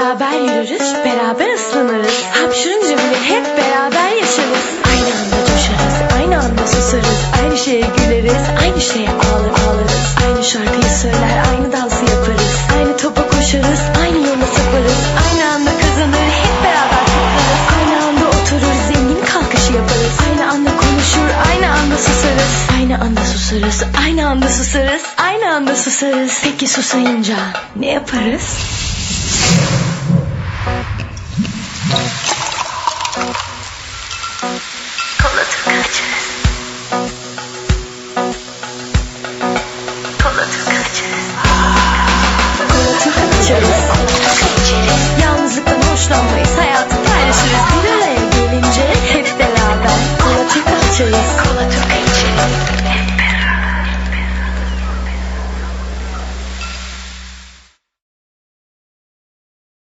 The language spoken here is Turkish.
hapşırırız, beraber ıslanırız. Hapşırınca bile hep beraber yaşarız. Aynı anda coşarız, aynı anda susarız. Aynı şeye güleriz, aynı şeye ağlar ağlarız. Aynı şarkıyı söyler, aynı dansı yaparız. Aynı topa koşarız, aynı yola saparız. Aynı anda kazanır, hep beraber kutlarız. Aynı anda oturur, zengin kalkışı yaparız. Aynı anda konuşur, aynı anda susarız. Aynı anda susarız, aynı anda susarız. Aynı anda susarız. Peki susayınca ne yaparız? Thank.